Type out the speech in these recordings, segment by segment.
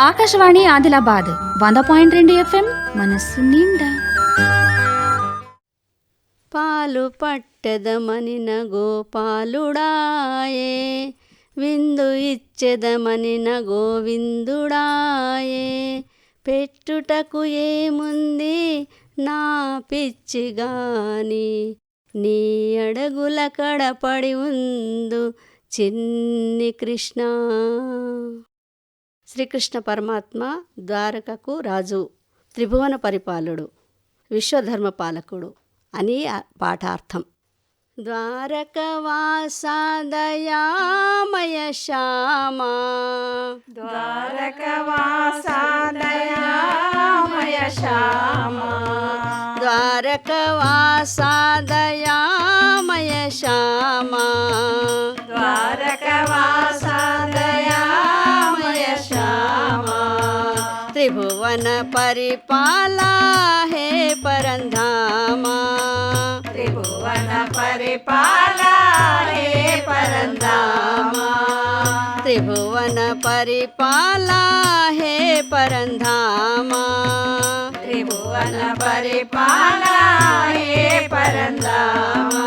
ఆకాశవాణి ఆదిలాబాద్ వంద పాయింట్ రెండు ఎఫ్ఎం మనస్సు నిండా. పాలు పట్టెదమనిన గోపాలుడాయే విందు ఇచ్చెదమనిన గోవిందుడాయే పెట్టుటకు ఏముంది నా పిచ్చిగాని నీ అడగుల కడపడి ఉందు చిన్ని కృష్ణ. శ్రీకృష్ణ పరమాత్మ ద్వారకకు రాజు త్రిభువన పరిపాలుడు విశ్వధర్మ పాలకుడు అని పాఠార్థం. ద్వారకవాసాదయామయ శ్యామా. ద్వారకవాసాదయామయ శ్యామా. ద్వారకవాసాదయామయ శ్యామా. ద్వారకవాసాదయామయ శ్యామా राम त्रिभुवन परिपाला हे परंधामा त्रिभुवन परिपाला हे परंधामा त्रिभुवन परिपाला हे परंधामा त्रिभुवन परिपाला हे परंधामा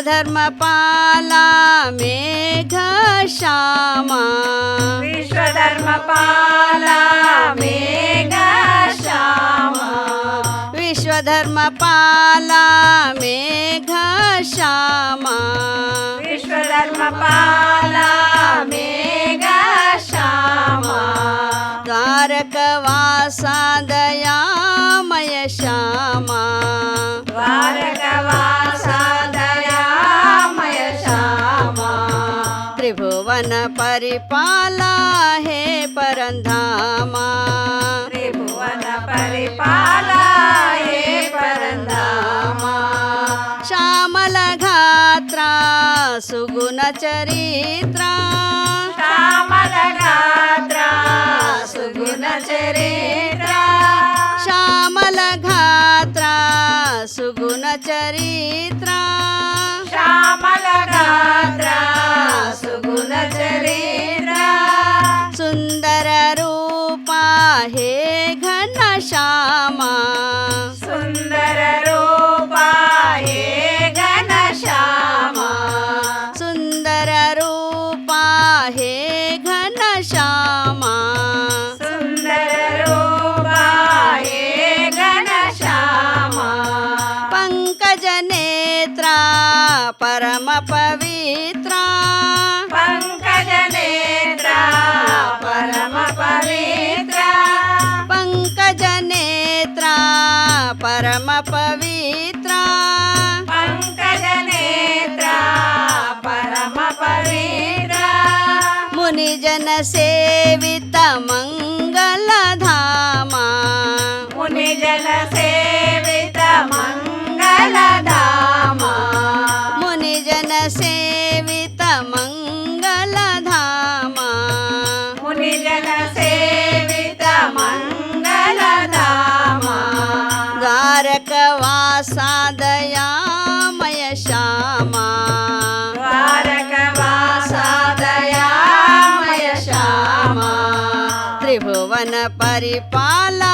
विश्वधर्मपाला मेघश्यामा विश्वधर्मपाला मेघश्यामा विश्वधर्मपाला मेघश्यामा विश्वधर्मपाला मेघश्यामा मेघ श्या वि दयामय श्याम। द्वारकवास त्रिभुवन परिपाला है परंधामा। त्रिभुवन परिपाला हे परंधामा। श्यामल घात्रा सुगुण चरित्रा। श्यामल घात्रा सुगुण चरित्रा। सुन्दर रूपा हे घनशा say পালা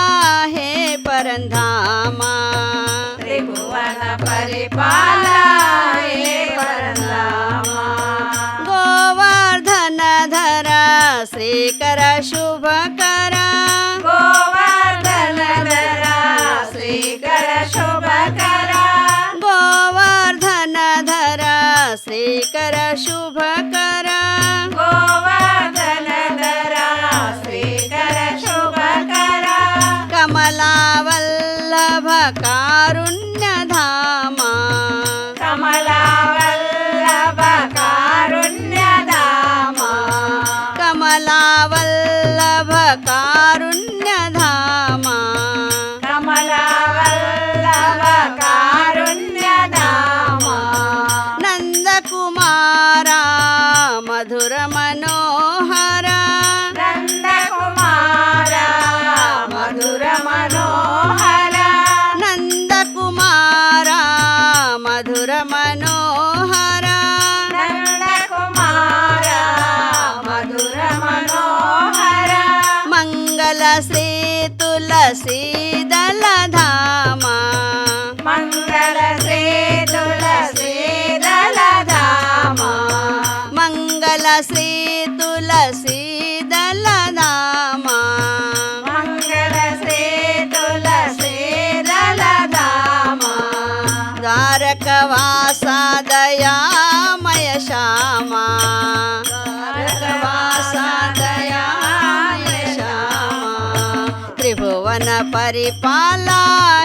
త్రిభువన పరిపాలా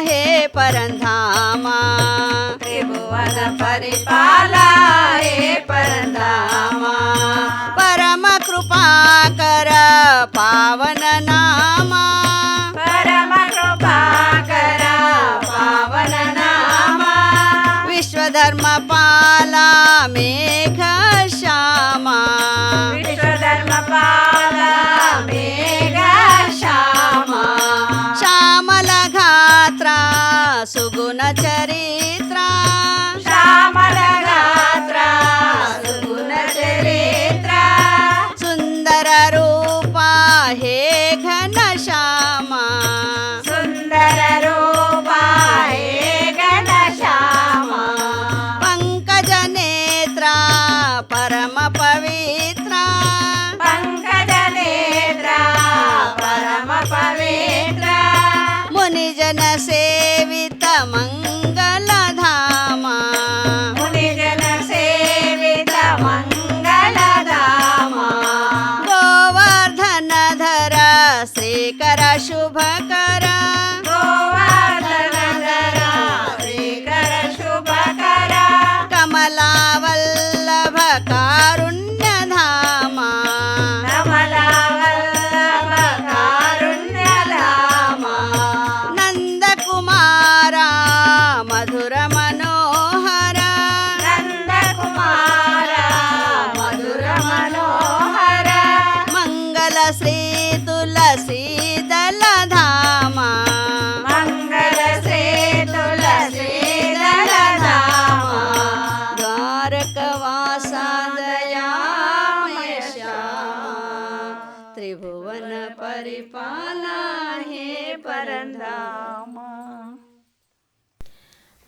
హే పరంధామా త్రిభువన పరిపాల హే పరంధామా పరమ కృపాకర పావన నామా పరమ కృపాకర పావన నామా విశ్వధర్మ పాలా మేఘ శ్యామా Nacha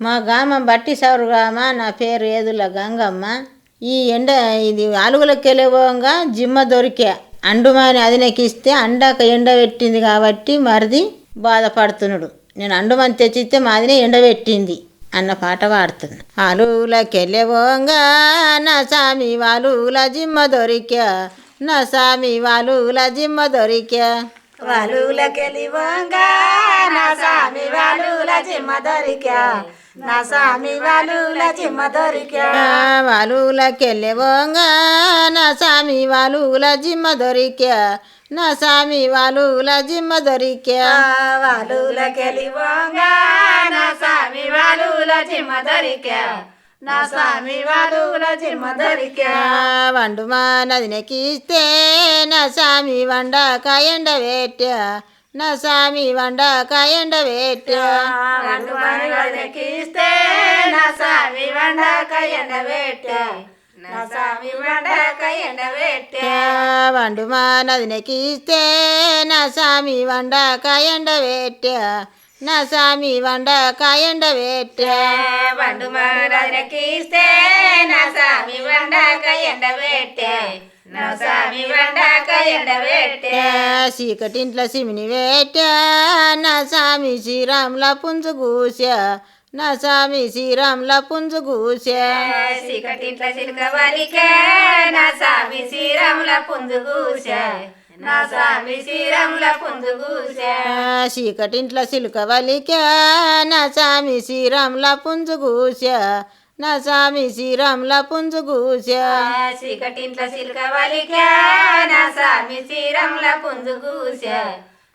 మా గ్రామం బట్టి సౌరు గ్రామ నా పేరు ఏదుల గంగమ్మ. ఈ ఎండ ఇది అలుగులకి వెళ్ళిపోగా జిమ్మ దొరికా అండుమాని అదినకిస్తే అండాక ఎండ పెట్టింది కాబట్టి మరిది బాధపడుతున్నాడు. నేను అండుమని తెచ్చిస్తే మాదినే ఎండ పెట్టింది అన్న పాట పాడుతుంది. అలుగులకి వెళ్ళిపోగా నా సామి వాలుల జిమ్మ దొరికా నా సామి వాలుల జిమ్మ దొరికా. వాలులకెళ్ళి నా సామి వాలుల జిమ్మ దొరికా. నా సామి వాలుల చిమ్మ దొరికా వాలులకెళ్ళే బోంగా నా సామి వాలుల జిమ్మ దొరికా నా సామి వాలుల జిమ్మ దొరికా వాలులకెళ్ళి వంగా నా వాలుల దొరికా నా స్వామి వాలుల చిమ్మ దొరికా నా వండాక పెట్టా నా సామి వండాక ఎండ పెట్టా వండు పని వదకిస్తే నా స్వామి వండక ఎండబెట్టా నా స్వామి వండక ఎండబెట్టా వండు మా నదినకిస్తే నా సామి వండాక ఎండ పెట్టా నా సామి వండాక ఎండ పెట్టా వండు మనకిస్తే నా స్వామి స్వామి చీకటింట్లో సిమిని పెట్టా నా సామి శ్రీరాముల పుంజు కూసా. నా సామి శ్రీరాముల పుంజు కూసా. చీకటింట్ల చిలుక వలికే. నా స్వామి శ్రీరాముల పుంజు కూసా. నా స్వామి శ్రీరాముల పుంజు కూసా. చీకటింట్లో సిలుక వలికా. నా సామి శ్రీరాముల పుంజు కూసా. నా సామి శ్రీరాముల పుంజు కూసా చీకటింట్ల వలికే నా స్వామి శ్రీరాముల పుంజు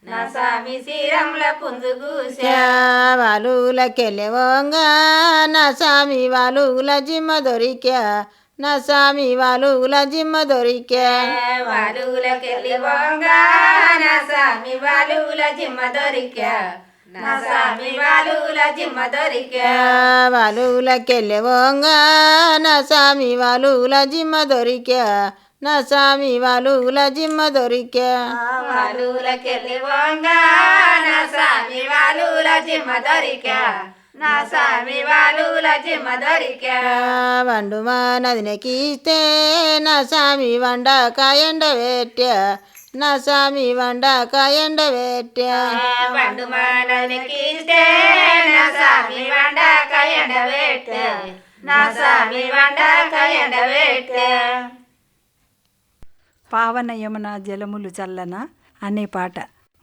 నా స్వామి శ్రీరాముల పుంజు నా వాలుల జిమ్మ దొరికా నా సామి వాలుల జిమ్మ దొరికా వంగా నా స్వామి వాలుల జిమ్మ దొరికా నా స్వామి వాలుల జిమ్మ దొరికా వాలులకెళ్ళే వంగా నా సామి వాలుల జిమ్మ దొరికా నా స్వామి జిమ్మ దొరికా నా స్వామి వాలుల జిమ్మ దొరికా నా స్వామి వాలుల జిమ్మ దొరికా నదినకిస్తే నా స్వామి వండాక నా స్వామి వండాక ఎండ పెట్టా వండు మనకి నా స్వామి వండాక ఎండబెట్ట. నా స్వామి వండాక ఎండబెట్ట. పావన యమున జలములు చల్లన అనే పాట.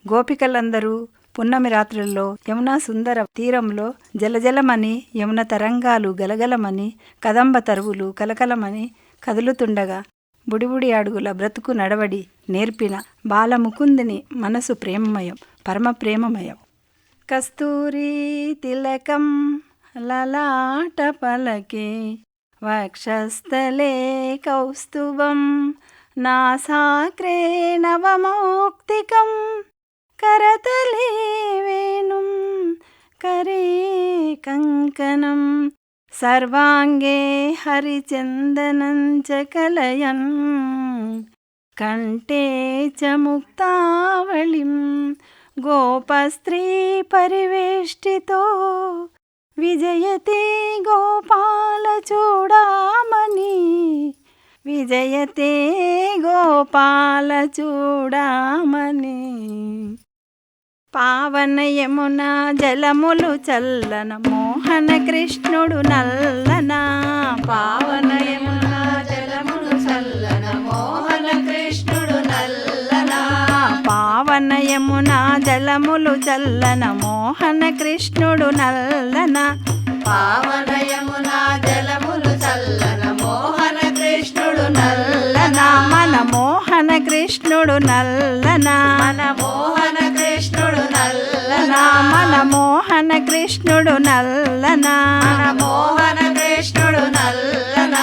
గోపికలందరూ పున్నమి రాత్రుల్లో యమునా సుందర తీరంలో జలజలమని యమున తరంగాలు గలగలమని కదంబ తరువులు కలకలమని కదులుతుండగా బుడిబుడి అడుగుల బ్రతుకు నడవడి నేర్పిన బాలముకుందిని మనసు ప్రేమమయం పరమ ప్రేమమయం కస్తూరి తిలకం లలాట పలకి వక్షస్థలే కౌస్తుభం నాసాగ్రే నవమౌక్తికం కరతలే వేణుం కరే కంకణం సర్వాంగే హరిచందనం చ కలయన్ కంఠే చ ముక్తావళిం గోపస్త్రీ పరివేష్టితో విజయతే గోపాల పావనయమున జలములు చల్లన మోహన కృష్ణుడు నల్లన. పావనయమున జలములు చల్లన మోహన కృష్ణుడు నల్లన. పావన యమున జలములు చల్లన మోహన కృష్ణుడు నల్లన. పావన యమున జలములు చల్లన కృష్ణుడు నల్లన మన మోహన కృష్ణుడు నల్లన. మన మోహన కృష్ణుడు నల్లన. మన మోహన కృష్ణుడు నల్లన. మన మోహన కృష్ణుడు నల్లన.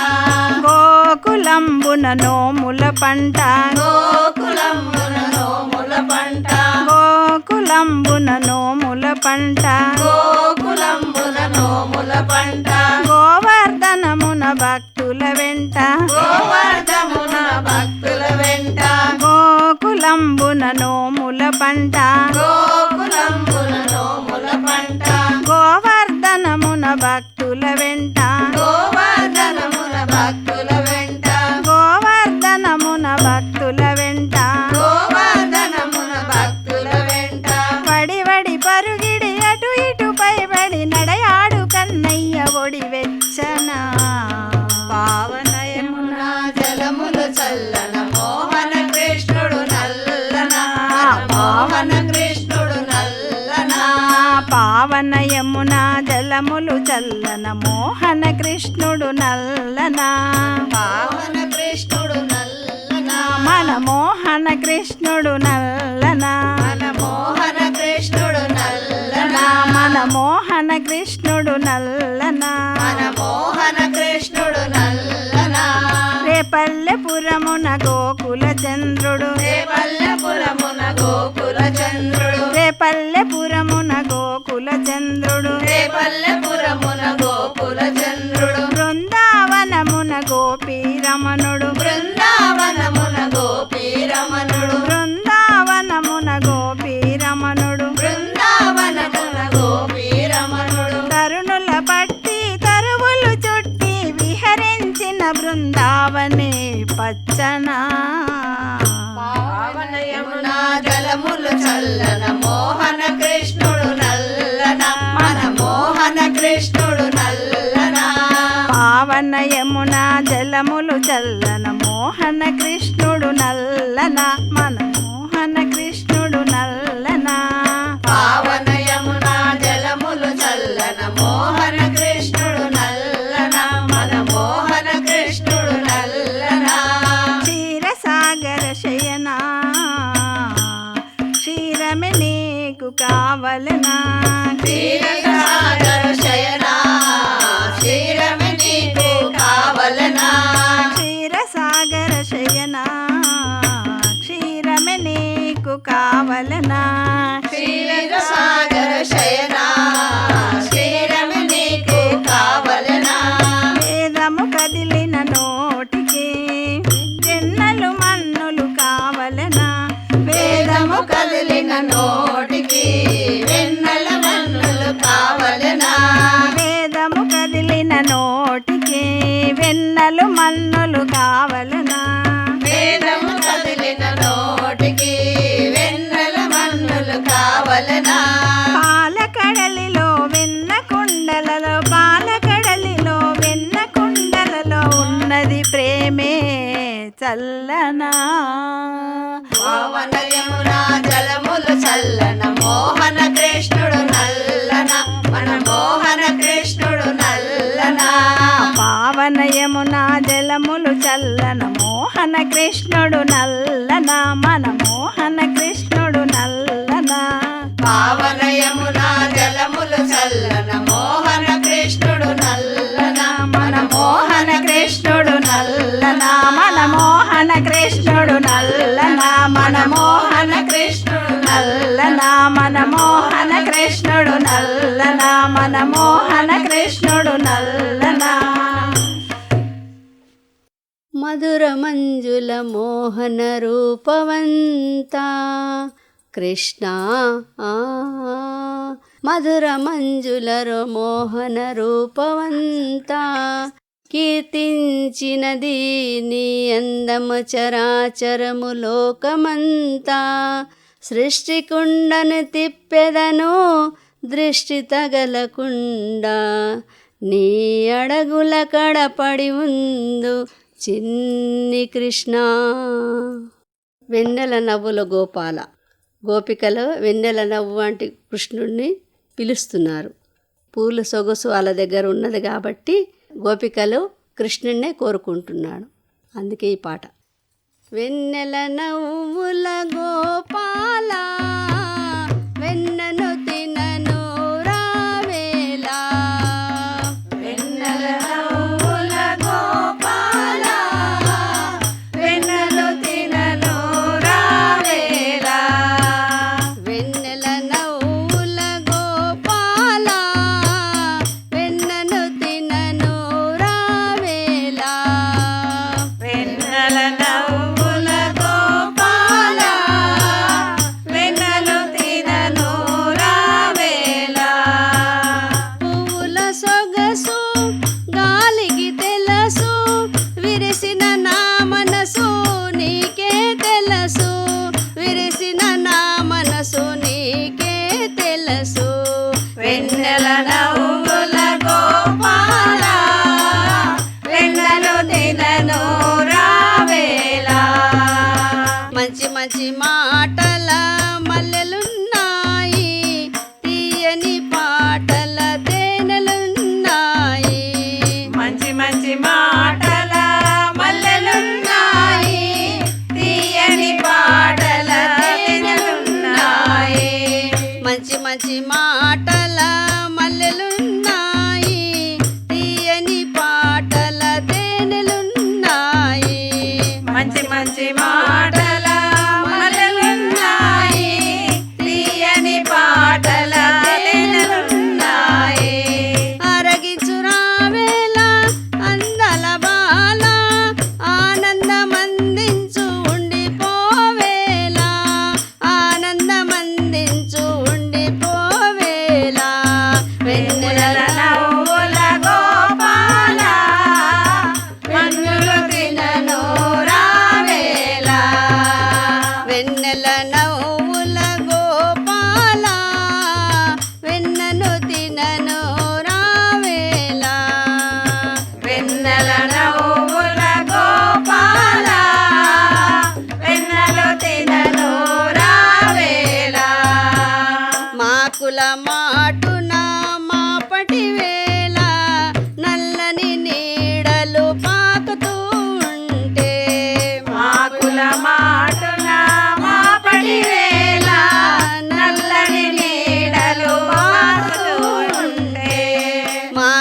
గోకులంబున నోముల పంట. గోకులంబున నోముల పంట. గోకులంబున నోముల పంట. గోకులంబున నోముల పంట. గోవర్ధనమున భక్తుల వెంట. గోవర్ధమున భక్తుల వెంట. గోకులంబున నోముల పంట. గోకులంబున నోముల పంట. గోవర్ధనమున భక్తుల వెంట. గోవర్ధనమున భక్తుల వెంట. గోవర్ధనమున భక్తుల వెంట. గోవర్ధనమున భక్తుల వెంట. వడి వడి పరుగిడి అటు ఇటు పైబడి నడయాడు కన్నయ్య ఒడి వెచ్చన. పావన యమునా జలములు చల్లన మోహన కృష్ణుడు నల్లన. పావన కృష్ణుడు నల్లన. జలములు చల్లన మోహన కృష్ణుడు నల్లన. పావన కృష్ణుడు నల్లన. మన మోహన కృష్ణుడు నల్లన. మన మోహన కృష్ణుడు నల్లన. మన మోహన కృష్ణుడు నల్లన. మన మోహన కృష్ణుడు నల్లన. రేపల్లెపురమున గోకుల చంద్రుడు. రేపల్లెపురమున గోకుల చంద్రుడు. రేపల్లెపురమున గోకుల చంద్రుడు. రేపల్లెపురమున గోకుల చంద్రుడు. బృందావనమున గోపీరమణుడు యమున జలములు చల్లన మోహన కృష్ణుడు నల్లన మన మోహన కృష్ణుడు నల్లన. పావన యమున జలములు చల్లన మోహన కృష్ణుడు నల్లన మన మోహన కృష్ణుడు నల్లన. క్షీరసాగర శయన క్షీరమే నీకు కావలనా. క్షీరసాగర వెన్నలు మన్నులు కావలనా? వేదము కదిలిన నోటికి వెన్నలు మన్నులు కావలనా? పాలకడలిలో వెన్న కుండలలో పాలకడలిలో వెన్న కుండలలో ఉన్నది ప్రేమే చల్లనా? చల్లన మోహన కృష్ణుడు నల్లన మన మోహన కృష్ణుడు నల్లన. పావనయమున జలములు చల్లన మోహన కృష్ణుడు నల్లన మన మోహన కృష్ణుడు నల్లన మన మోహన కృష్ణుడు నల్లన మన మోహన కృష్ణుడు నల్లన మన మోహన కృష్ణుడు నల్లన మన మోహన కృష్ణుడు నల్లనా. మధుర మంజుల మోహన రూపవంత. కృష్ణ ఆ, మధుర మంజుల మోహన రూపవంత. కీర్తించినది నీ అందము చరాచరము లోకమంతా. సృష్టికుండను తిప్పెదను దృష్టి తగలకుండా నీ అడగుల కడపడి ఉందు చిన్ని కృష్ణ. వెన్నెల నవ్వుల గోపాల. గోపికలో వెన్నెల నవ్వు వంటి కృష్ణుడిని పిలుస్తున్నారు. పూల సొగసు వాళ్ళ దగ్గర ఉన్నది కాబట్టి గోపికలు కృష్ణుడినే కోరుకుంటున్నాడు. అందుకే ఈ పాట. వెన్నెల నవ్వుల గోపాల.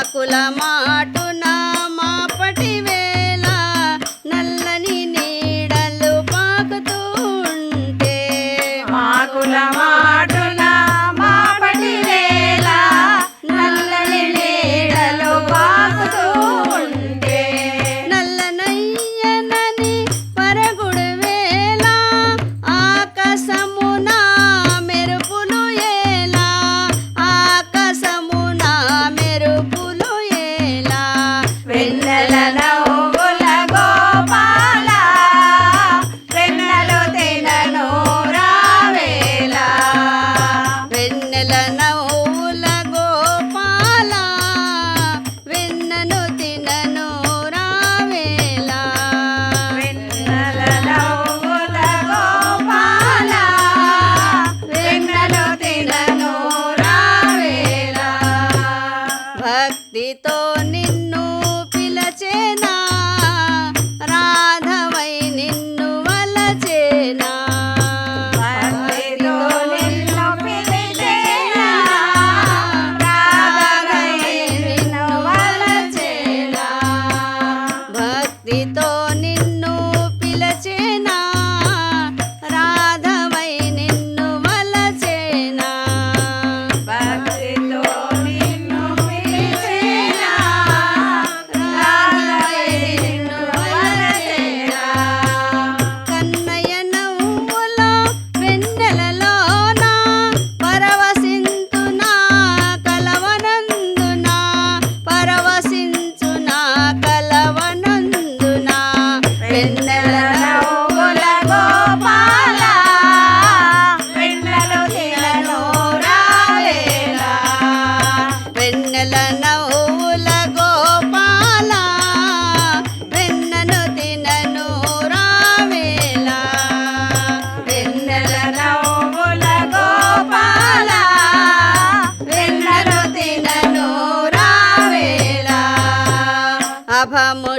మాకుల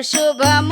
শুভম